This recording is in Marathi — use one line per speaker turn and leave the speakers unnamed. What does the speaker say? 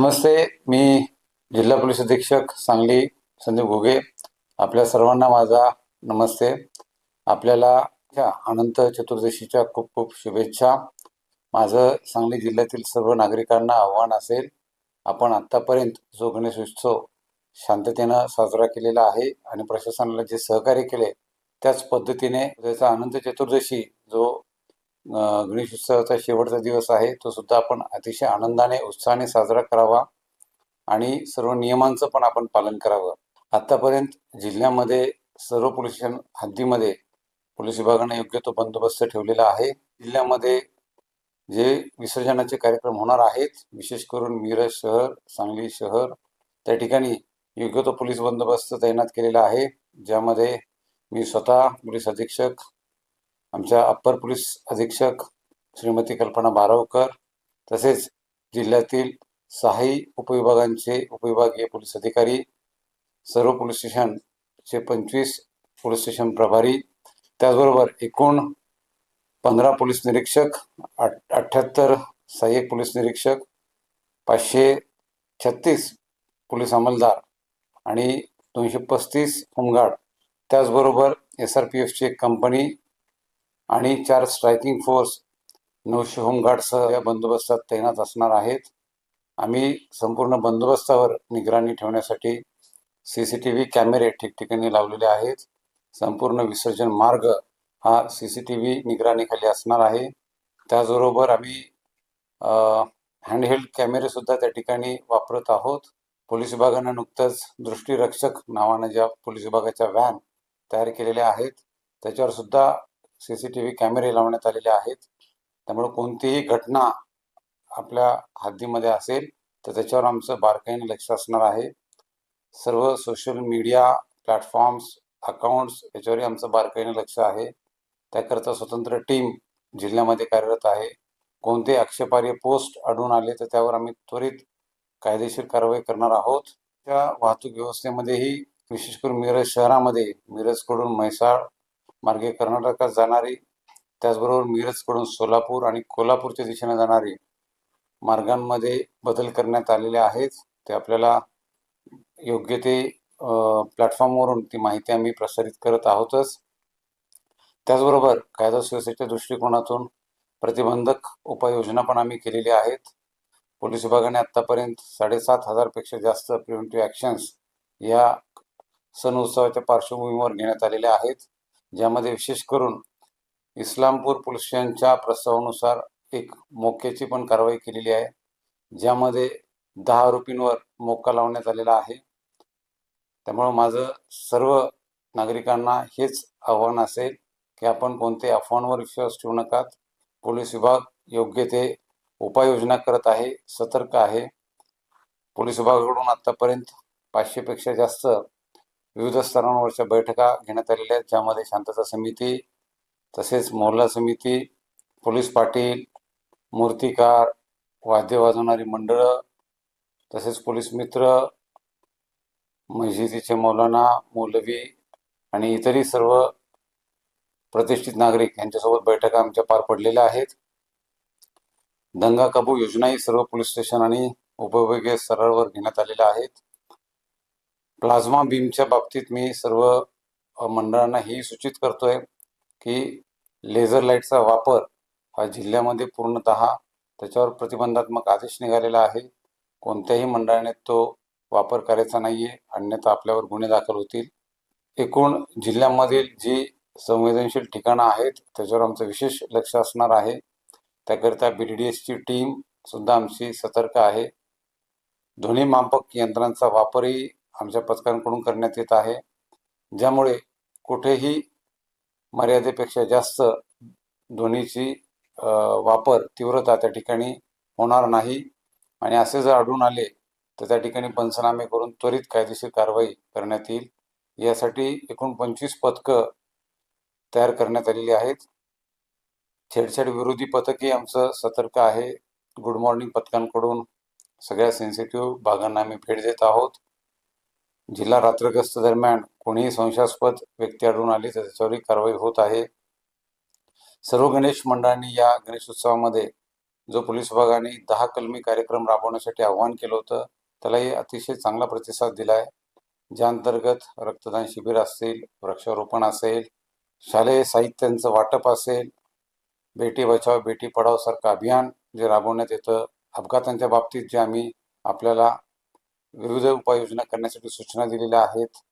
नमस्ते मी जिल्हा पोलीस अधीक्षक सांगली संदीप घुगे. आपल्या सर्वांना माझा नमस्ते. आपल्याला या अनंत चतुर्दशीच्या खूप खूप शुभेच्छा. माझं सांगली जिल्ह्यातील सर्व नागरिकांना आव्हान असेल आपण आत्तापर्यंत जो गणेश उत्सव शांततेनं साजरा केलेला आहे आणि प्रशासनाला जे सहकार्य केले त्याच पद्धतीने त्याचा अनंत चतुर्दशी जो गणेश उत्सवाचा शेवटचा दिवस आहे. तो सुद्धा आपण अतिशय आनंदाने उत्साहाने साजरा करावा आणि सर्व नियमांचं पण आपण पालन करावं. आतापर्यंत जिल्ह्यामध्ये सर्व पोलीस स्टेशन हद्दीमध्ये पोलीस विभागाने योग्य तो बंदोबस्त ठेवलेला आहे. जिल्ह्यामध्ये जे विसर्जनाचे कार्यक्रम होणार आहेत विशेष करून मिरज शहर सांगली शहर त्या ठिकाणी योग्य तो पोलीस बंदोबस्त तैनात केलेला आहे. ज्यामध्ये मी स्वतः पोलीस अधीक्षक आमच्या अप्पर पोलीस अधीक्षक श्रीमती कल्पना बारावकर तसेच जिल्ह्यातील सहाही उपविभागांचे उपविभागीय पोलीस अधिकारी सर्व पोलीस स्टेशनचे पंचवीस पोलीस स्टेशन प्रभारी त्याचबरोबर एकूण पंधरा पोलीस निरीक्षक आठ अठ्ठ्याहत्तर सहाय्यक पोलीस निरीक्षक पाचशे छत्तीस पोलीस अंमलदार आणि दोनशे पस्तीस होमगार्ड. त्याचबरोबर एस आर पी एफची एक कंपनी आणि चार स्ट्रायकिंग फोर्स नऊशे होमगार्डसह या बंदोबस्तात तैनात असणार आहेत. आम्ही संपूर्ण बंदोबस्तावर निगराणी ठेवण्यासाठी सी सी टी व्ही कॅमेरे ठिकठिकाणी लावलेले आहेत. संपूर्ण विसर्जन मार्ग हा सी सी टी व्ही निगराणीखाली असणार आहे. त्याचबरोबर आम्ही हँडहेल्ड कॅमेरेसुद्धा त्या ठिकाणी वापरत आहोत. पोलीस विभागानं नुकतंच दृष्टीरक्षक नावानं ज्या पोलीस विभागाच्या व्हॅन तयार केलेल्या आहेत त्याच्यावर सुद्धा सी सी टी व्ही कॅमेरे लावण्यात आलेले आहेत. त्यामुळे कोणतीही घटना आपल्या हद्दीमध्ये असेल तर त्याच्यावर आमचं बारकाईने लक्ष असणार आहे. सर्व सोशल मीडिया प्लॅटफॉर्म्स अकाउंट्स याच्यावरही आमचं बारकाईने लक्ष आहे. त्याकरता स्वतंत्र टीम जिल्ह्यामध्ये कार्यरत आहे. कोणते आक्षेपार्ह पोस्ट आढळून आले तर त्यावर आम्ही त्वरित कायदेशीर कारवाई करणार आहोत. त्या वाहतूक व्यवस्थेमध्येही विशेष करून मिरज शहरामध्ये मिरजकडून म्हैसाळ मार्गे कर्नाटकात जाणारी त्याचबरोबर मिरजकडून सोलापूर आणि कोल्हापूरच्या दिशेने जाणारी मार्गांमध्ये बदल करण्यात आलेले आहेत. ते आपल्याला योग्य ते प्लॅटफॉर्मवरून ती माहिती आम्ही प्रसारित करत आहोतच. त्याचबरोबर कायदा सुव्यवस्थेच्या दृष्टिकोनातून प्रतिबंधक उपाययोजना पण आम्ही केलेल्या आहेत. पोलीस विभागाने आत्तापर्यंत साडेसात हजारपेक्षा जास्त प्रिव्हेंटिव्ह ॲक्शन्स या सण उत्सवाच्या पार्श्वभूमीवर घेण्यात आलेल्या आहेत. ज्यामध्ये विशेष करून इस्लामपूर पोलिसांच्या प्रस्तावानुसार एक मोक्याची पण कारवाई केलेली आहे ज्यामध्ये दहा आरोपींवर मोका लावण्यात आलेला आहे. त्यामुळं माझं सर्व नागरिकांना हेच आव्हान असेल की आपण कोणत्याही अफवांवर विश्वास ठेवू नका पोलीस विभाग योग्य ते उपाययोजना करत आहे सतर्क आहे. पोलीस विभागाकडून आतापर्यंत पाचशेपेक्षा जास्त विविध स्तरांवरच्या बैठका घेण्यात आलेल्या आहेत. ज्यामध्ये शांतता समिती तसेच मोहल्ला समिती पोलीस पाटील मूर्तिकार वाद्य वाजवणारी मंडळं तसेच पोलीस मित्र मशिदीचे मौलाना मौलवी आणि इतरही सर्व प्रतिष्ठित नागरिक यांच्यासोबत बैठका आमच्या पार पडलेल्या आहेत. दंगा काबू योजनाही सर्व पोलीस स्टेशन आणि उपविभागीय स्तरावर घेण्यात आलेल्या आहेत. प्लाझ्मा बीमच्या बाबतीत मी सर्व मंडळांना ही सूचित करतोय की लेझर लाईटचा वापर हा जिल्ह्यामध्ये पूर्णतः त्याच्यावर प्रतिबंधात्मक आदेश निघालेला आहे. कोणत्याही मंडळाने तो वापर करायचा नाही आहे अन्यथा आपल्यावर गुन्हे दाखल होतील. एकूण जिल्ह्यामधील जी संवेदनशील ठिकाणं आहेत त्याच्यावर आमचं विशेष लक्ष असणार आहे. त्याकरिता बी डी डी एसची टीम सुद्धा आमची सतर्क आहे. ध्वनी मापक यंत्रांचा वापरही आमच्या पथकांकडून करण्यात येत आहे. ज्यामुळे कुठेही मर्यादेपेक्षा जास्त ध्वनीची वापर तीव्रता त्या ठिकाणी होणार नाही. आणि असे जर आढळून आले तर त्या ठिकाणी पंचनामे करून त्वरित कायदेशीर कारवाई करण्यात येईल. यासाठी एकूण पंचवीस पथकं तयार करण्यात आलेली आहेत. छेडछाड विरोधी पथकही आमचं सतर्क आहे. गुड मॉर्निंग पथकांकडून सगळ्या सेन्सिटिव्ह भागांना आम्ही भेट देत आहोत. जिल्हा रात्रग्रस्त दरम्यान कोणीही संशयास्पद व्यक्ती आढळून आली तर त्याच्यावरही कारवाई होत आहे. सर्व गणेश मंडळांनी या गणेश उत्सवामध्ये जो पोलीस विभागाने दहा कलमी कार्यक्रम राबवण्यासाठी आवाहन केलं होतं त्यालाही अतिशय चांगला प्रतिसाद दिला आहे ज्या अंतर्गत रक्तदान शिबिर असेल वृक्षारोपण असेल शालेय साहित्यांचं वाटप असेल बेटी बचाव बेटी पढाव सारखं अभियान जे राबवण्यात येतं अपघातांच्या बाबतीत जे आम्ही आपल्याला विविध उपाययोजना करण्यासाठी सूचना दिलेल्या आहेत.